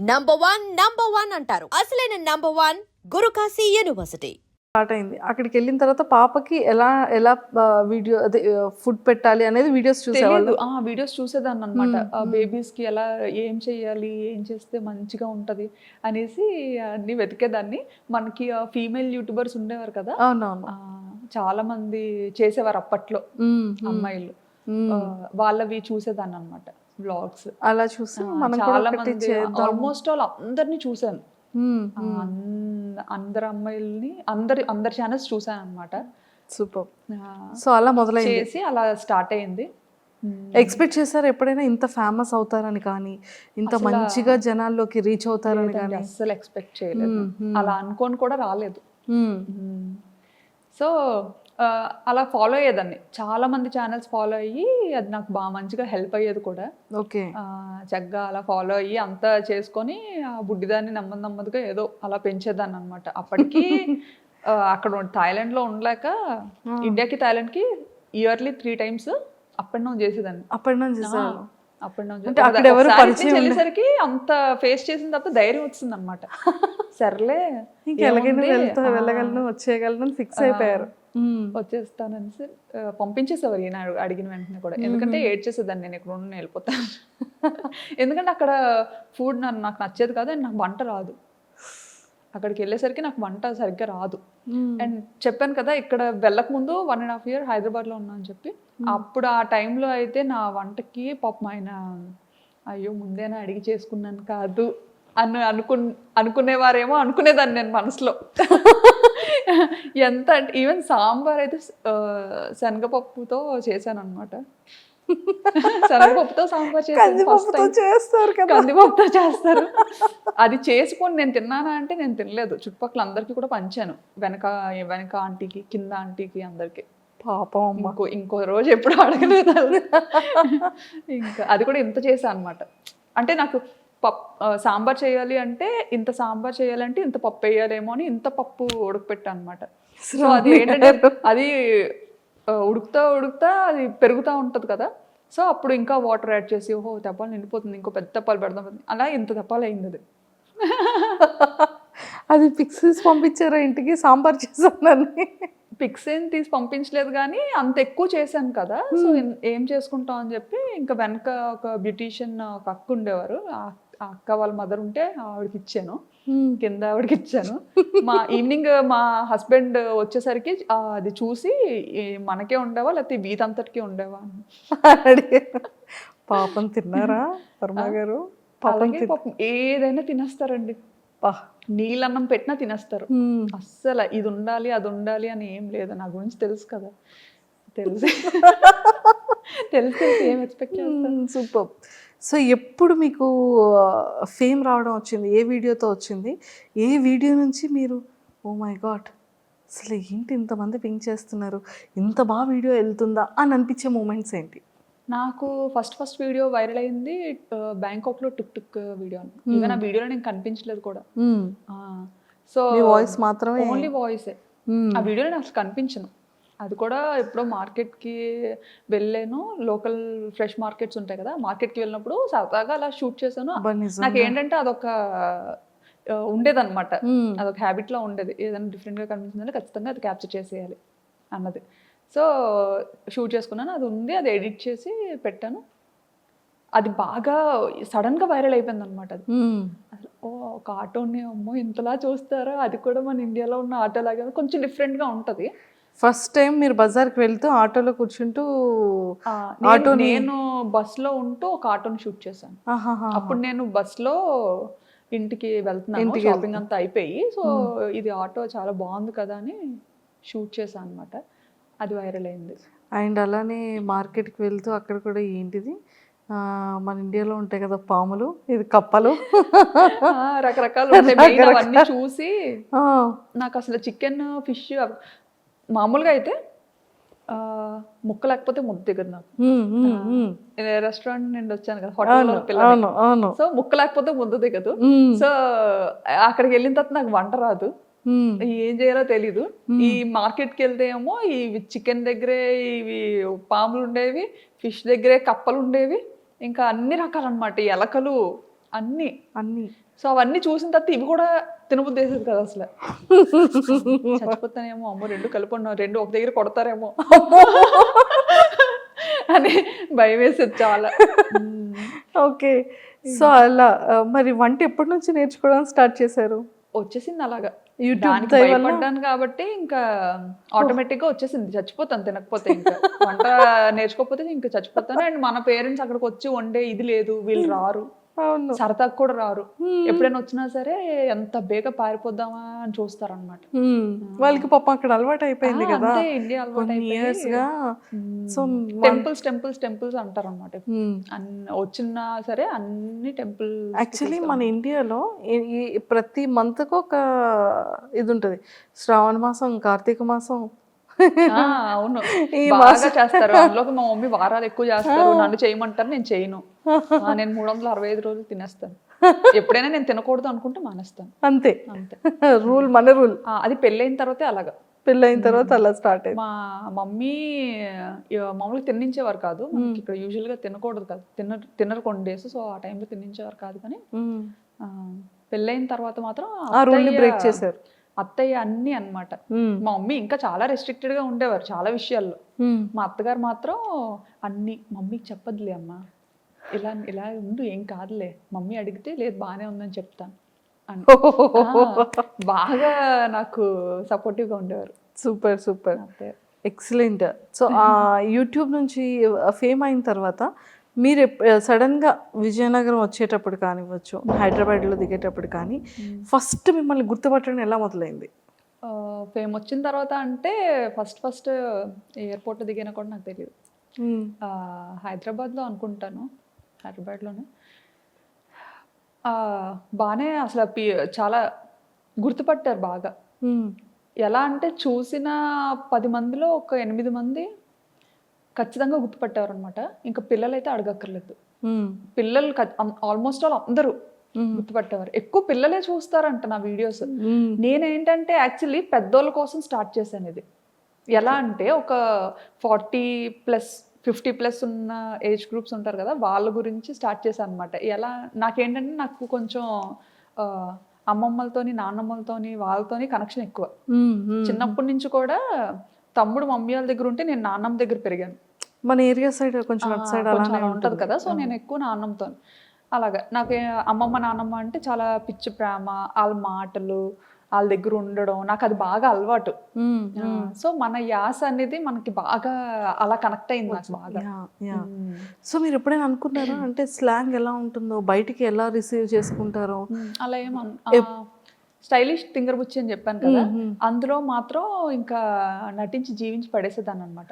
Number one number one అంటారు. అసలైన number one Gurukashi university start అయింది. అక్కడికి వెళ్ళిన తర్వాత పాపకి ఎలా ఎలా వీడియో అదే ఫుడ్ పెట్టాలి అనేది వీడియోస్ చూసేవాళ్ళు. ఆ వీడియోస్ చూసేదాన్ని అనమాట. బేబీస్కి ఎలా ఏం చేయాలి ఏం చేస్తే మంచిగా ఉంటది అనేసి అన్ని వెతికేదాన్ని. మనకి ఫీమేల్ యూట్యూబర్స్ ఉండేవారు కదా. అవునవును. ఆ, చాలా మంది చేసేవారు అప్పట్లో మ్మ్, మ్మ్, అమ్మాయిలు. వాళ్ళవి చూసేదాన్ని అనమాట బ్లాగ్స్. అలా చూసి మనం చాలా మంది ఆల్మోస్ట్ ఆల్ అందరినీ చూసాను అందరు అమ్మాయిల్ని అందరి అందరి ఛానల్స్ చూసాను అనమాట సూపర్ సో అలా మొదలైంది. చేసి అలా స్టార్ట్ అయింది. ఎక్స్పెక్ట్ చేశారు ఎప్పుడైనా ఇంత ఫేమస్ అవుతారని కానీ ఇంత మంచిగా జనాల్లోకి రీచ్ అవుతారని కానీ? అస్సలు ఎక్స్పెక్ట్ చేయలేదు. అలా అనుకోని కూడా రాలేదు. సో అలా ఫాలో అయ్యేదాన్ని. చాలా మంది ఛానల్స్ ఫాలో అయ్యి అది నాకు బాగా మంచిగా హెల్ప్ అయ్యేది కూడా. ఓకే. చక్కగా అలా ఫాలో అయ్యి అంతా చేసుకొని ఆ బుడ్డిదాన్ని నెమ్మది నెమ్మదిగా ఏదో అలా పెంచేదాన్ని అనమాట అప్పటికి అక్కడ థాయిలాండ్లో ఉండలేక ఇండియాకి థాయిలాండ్కి yearly three times up and down చేసేదాన్ని. అప్ అండ్ డౌన్ ఉండే- వెళ్ళేసరికి అంత ఫేస్ చేసిన తప్ప ధైర్యం వచ్చింది అనమాట సర్లే ఇంకా ఎలాగైనా ఏముంది? వెళ్తా ఆ, వెళ్ళగలను వచ్చేయగలను ఫిక్స్ అయిపోయారు. మ్మ్. వచ్చేస్తానని పంపించేసేవారు ఈయన అడుగు- అడిగిన వెంటనే కూడా. ఎందుకంటే ఏడ్ చేసేదాన్ని నేను ఇక్కడ ఉండి వెళ్ళిపోతాను. ఎందుకంటే అక్కడ ఫుడ్ నాకు నచ్చేది కాదు అండ్ నాకు వంట రాదు. అక్కడికి వెళ్ళేసరికి నాకు వంట సరిగ్గా రాదు. అండ్ చెప్పాను కదా ఇక్కడ వెళ్ళక ముందు వన్ అండ్ హాఫ్ ఇయర్ హైదరాబాద్లో ఉన్నా అని చెప్పి. అప్పుడు ఆ టైంలో అయితే నా వంటకి పాపం ఆయన అయ్యో ముందేనా అడిగి చేసుకున్నాను కాదు అని అనుకు అనుకునేవారేమో అనుకునేదాన్ని నేను మనసులో. ఎంత అంటే ఈవెన్ సాంబార్ అయితే శనగపప్పుతో చేశాను అనమాట శనగపప్పుతో సాంబార్ చేశాను. చేస్తారు కదా. కందిపప్పుతో చేస్తారు. అది చేసుకొని నేను తిన్నానా అంటే నేను తినలేదు. చుట్టుపక్కల అందరికీ కూడా పంచాను. వెనక వెనక ఆంటీకి కింద ఆంటీకి అందరికి. పాపం ఇంకో ఇంకో రోజు ఎప్పుడు అడగలేదు. ఇంకా అది కూడా ఇంత చేసా అనమాట అంటే నాకు పప్ ఆ, సాంబార్ చేయాలి అంటే ఇంత సాంబార్ చేయాలంటే ఇంత పప్పు వేయాలేమో అని ఇంత పప్పు ఉడకపెట్టా అనమాట సో అది ఏంటంటే అది ఉడుకుతా ఉడుకుతా అది పెరుగుతూ ఉంటుంది కదా. సో అప్పుడు ఇంకా వాటర్ యాడ్ చేసి ఓహో తెప్పాలు నిండిపోతుంది ఇంకో పెద్ద తెప్పాలు పెడదాం అలా ఇంత తెప్పాలు అయింది అది. అది పిక్సెస్ పంపించారా ఇంటికి? సాంబార్ చేశానని. పిక్స్ ఏం తీసి పంపించలేదు కానీ అంత ఎక్కువ చేశాను కదా. సో ఏం చేసుకుంటాం అని చెప్పి ఇంకా వెనక ఒక బ్యూటీషియన్ ఒక అక్క ఉండేవారు. ఆ అక్క వాళ్ళ మదర్ ఉంటే ఆవిడకి ఇచ్చాను. కింద ఆవిడకి ఇచ్చాను. మా ఈవినింగ్ మా హస్బెండ్ వచ్చేసరికి అది చూసి మనకే ఉండేవా? లేకపోతే ఈ వీధి అంతటికి ఉండేవా పాపం తిన్నారా వర్మ గారు? పాపం ఏదైనా తినేస్తారండి. నీళ్ళన్నం పెట్టినా తినేస్తారు. అస్సలు ఇది ఉండాలి అది ఉండాలి అని ఏం లేదు. నా గురించి తెలుసు కదా. తెలుసు. తెలుసు తెలుసు ఏం ఎక్స్పెక్ట్ చేస్తాను సూపర్. సో ఎప్పుడు మీకు ఫేమ్ రావడం వచ్చింది? ఏ వీడియోతో వచ్చింది? ఏ వీడియో నుంచి మీరు ఓ మై గాడ్ అసలు ఏంటి ఇంతమంది పింక్ చేస్తున్నారు? ఇంత బాగా వీడియో వెళ్తుందా? అని అనిపించే మూమెంట్స్ ఏంటి? నాకు ఫస్ట్ ఫస్ట్ వీడియో వైరల్ అయింది బ్యాంకాక్లో టుక్ టుక్ వీడియో ఈవెన్ ఆ వీడియోలో నేను కనిపించలేదు కూడా. సో మీ వాయిస్ మాత్రమే ఓన్లీ వాయిసే మ్మ్. ఆ వీడియోలో నాకు అసలు కనిపించను. అది కూడా ఎప్పుడో మార్కెట్కి వెళ్ళాను. లోకల్ ఫ్రెష్ మార్కెట్స్ ఉంటాయి కదా మార్కెట్కి వెళ్ళినప్పుడు సరదాగా అలా షూట్ చేశాను. నాకు ఏంటంటే అదొక ఉండేదన్నమాట. అదొక హ్యాబిట్లో ఉండేది. ఏదైనా డిఫరెంట్గా కనిపించిందంటే ఖచ్చితంగా అది క్యాప్చర్ చేసేయాలి అన్నది. సో షూట్ చేసుకున్నాను. అది ఉంది. అది ఎడిట్ చేసి పెట్టాను. అది బాగా సడన్గా వైరల్ అయిపోయింది అనమాట అది. అసలు ఓ ఒక ఆటోని అమ్మో ఇంతలా చూస్తారా? అది కూడా మన ఇండియాలో ఉన్న ఆటో లాగా కొంచెం డిఫరెంట్గా ఉంటుంది. ఫస్ట్ టైం మీరు బజార్కి వెళ్తూ ఆటోలో కూర్చుంటూ ఆ, నేను- బస్సులో ఉంటూ ఒక ఆటోని షూట్ చేశాను. అప్పుడు నేను బస్సులో ఇంటికి వెళ్తున్నాను. ఇంటికి షాపింగ్ అంతా అయిపోయి. సో ఇది ఆటో చాలా బాగుంది కదా అని షూట్ చేశాను అనమాట అది వైరల్ అయింది. అండ్ అలానే మార్కెట్కి వెళ్తూ అక్కడ కూడా ఏంటిది? ఆ, మన ఇండియాలో ఉంటాయి కదా పాములు ఇది కప్పలు. రకరకాలు చూసి నాకు అసలు చికెన్ ఫిష్ మామూలుగా అయితే ముక్క లేకపోతే ముద్ద దిగదు నాకు. రెస్టారెంట్ నుండి వచ్చాను కదా హోటల్లో పిల్లలు సో ముక్క లేకపోతే ముద్ద దిగదు సో అక్కడికి వెళ్ళిన తర్వాత నాకు వంట రాదు. ఏం చేయాలో తెలీదు. ఈ మార్కెట్కి వెళ్తే ఏమో ఇవి చికెన్ దగ్గరే ఇవి పాములు ఉండేవి ఫిష్ దగ్గరే కప్పలు ఉండేవి. ఇంకా అన్ని రకాలన్నమాట ఎలకలు అన్ని. అన్ని. సో అవన్నీ చూసిన తర్వాత ఇవి కూడా తినబుద్ధి వేసేది కదా అసలు. చచ్చిపోతానేమో అమ్మో రెండు కలిపి ఉన్నాం రెండు ఒక దగ్గర కొడతారేమో. అని భయం వేసేది చాలా. ఓకే. సో అలా మరి వంట ఎప్పటి నుంచి నేర్చుకోవడం స్టార్ట్ చేశారు? వచ్చేసింది అలాగా. యూట్యూబ్ భయపడ్డాను కాబట్టి ఇంకా ఆటోమేటిక్గా వచ్చేసింది. చచ్చిపోతాను తినకపోతే ఇంకా. వంట నేర్చుకోకపోతే ఇంకా చచ్చిపోతాను. అండ్ మన పేరెంట్స్ అక్కడికి వచ్చి వండే ఇది లేదు వీళ్ళు రారు. సరదాకు కూడా రారు. ఎప్పుడైనా వచ్చినా సరే ఎంత బేగ పారిపోద్దామా అని చూస్తారన్నమాట. మ్మ్. వాళ్ళకి పాపం అక్కడ అలవాటు అయిపోయింది కదా. ఇండియా ఇయర్స్గా సో. టెంపుల్స్ టెంపుల్స్ టెంపుల్స్ అంటారు అనమాట వచ్చినా సరే అన్ని టెంపుల్ యాక్చువల్లీ మన ఇండియాలో ప్రతి మంత్కు ఒక ఇది ఉంటుంది. శ్రావణ మాసం కార్తీక మాసం అవును. బాగా చేస్తారు. అందులోకి మా మమ్మీ వారాలు ఎక్కువ చేస్తారు. నన్ను చేయమంటారు నేను చేయను. నేను మూడు వందల అరవై ఐదు రోజులు తినేస్తాను. ఎప్పుడైనా నేను తినకూడదు అనుకుంటే మానేస్తాను. అంతే. అంతే. రూల్ మన రూల్. అది పెళ్ళైన తర్వాతే అలాగా. పెళ్ళైన తర్వాత అలా స్టార్ట్ అయింది. మా మమ్మీ మామూలుగా తిన్నించేవారు కాదు. మనకి ఇక్కడ యూజువల్గా తినకూడదు కదా. తిన తినరు కొన్ని డేస్ సో ఆ టైంలో తిన్నించేవారు కాదు కానీ పెళ్ళైన తర్వాత మాత్రం ఆ రూల్ బ్రేక్ చేశారు. అత్తయ్య అన్ని అన్నమాట. మ్మ్. మా మమ్మీ ఇంకా చాలా రెస్ట్రిక్టెడ్గా ఉండేవారు చాలా విషయాల్లో. మా అత్తగారు మాత్రం అన్ని మమ్మీకి చెప్పదులే అమ్మా. ఇలా ఇలా ఉండు ఏం కాదులే. మమ్మీ అడిగితే లేదు బాగానే ఉందని చెప్తాను బాగా నాకు supportive గా ఉండేవారు. Super super. ఎక్సలెంట్. సో ఆ యూట్యూబ్ నుంచి ఫేమ్ అయిన తర్వాత మీరు సడన్గా విజయనగరం వచ్చేటప్పుడు కానివ్వచ్చు హైదరాబాద్లో దిగేటప్పుడు కానీ ఫస్ట్ మిమ్మల్ని గుర్తుపట్టడం ఎలా మొదలైంది? ఫేమ్ వచ్చిన తర్వాత అంటే ఫస్ట్ ఫస్ట్ ఎయిర్పోర్ట్ దిగినా కూడా నాకు తెలియదు హైదరాబాద్లో అనుకుంటాను హైదరాబాద్లోనే. బాగానే అసలు పి- చాలా గుర్తుపట్టారు బాగా. ఎలా అంటే చూసిన పది మందిలో ఒక ఎనిమిది మంది ఖచ్చితంగా గుర్తుపట్టారు అనమాట ఇంకా పిల్లలైతే అడగక్కర్లేదు. పిల్లలు ఆల్మోస్ట్ ఆల్ అందరూ. గుర్తుపట్టేవారు ఎక్కువ పిల్లలే చూస్తారంట నా వీడియోస్. నేనేంటంటే యాక్చువల్లీ పెద్దోళ్ళ కోసం స్టార్ట్ చేశాను ఇది ఎలా అంటే ఒక ఫార్టీ ప్లస్ ఫిఫ్టీ ప్లస్ ఉన్న ఏజ్ గ్రూప్స్ ఉంటారు కదా వాళ్ళ గురించి స్టార్ట్ చేశాను అనమాట ఎలా నాకేంటంటే నాకు కొంచెం అమ్మమ్మలతోని నాన్నమ్మలతోని వాళ్ళతోని కనెక్షన్ ఎక్కువ. చిన్నప్పటి నుంచి కూడా తమ్ముడు మమ్మీ వాళ్ళ దగ్గర ఉంటే నేను నాన్నమ్మ దగ్గర పెరిగాను. మన ఏరియా సైడ్ కొంచెం అటు సైడ్ అలానే అలా ఉంటుంది. కదా. సో నేను ఎక్కువ నాన్నమ్మతో అలాగా. నాకు అమ్మమ్మ నాన్నమ్మ అంటే చాలా పిచ్చి ప్రేమ వాళ్ళ మాటలు వాళ్ళ దగ్గర ఉండడం నాకు అది బాగా అలవాటు. సో మన యాస అనేది మనకి బాగా అలా కనెక్ట్ అయింది నాకు బాగా. సో మీరు ఎప్పుడైనా అనుకున్నారా? అంటే స్లాంగ్ ఎలా ఉంటుందో? బయటికి ఎలా రిసీవ్ చేసుకుంటారో. అలా ఏమో స్టైలిష్ తింగర్ బుచ్చి అని చెప్పాను కదా అందులో మాత్రం ఇంకా నటించి జీవించి పడేసేదాన్ని అనమాట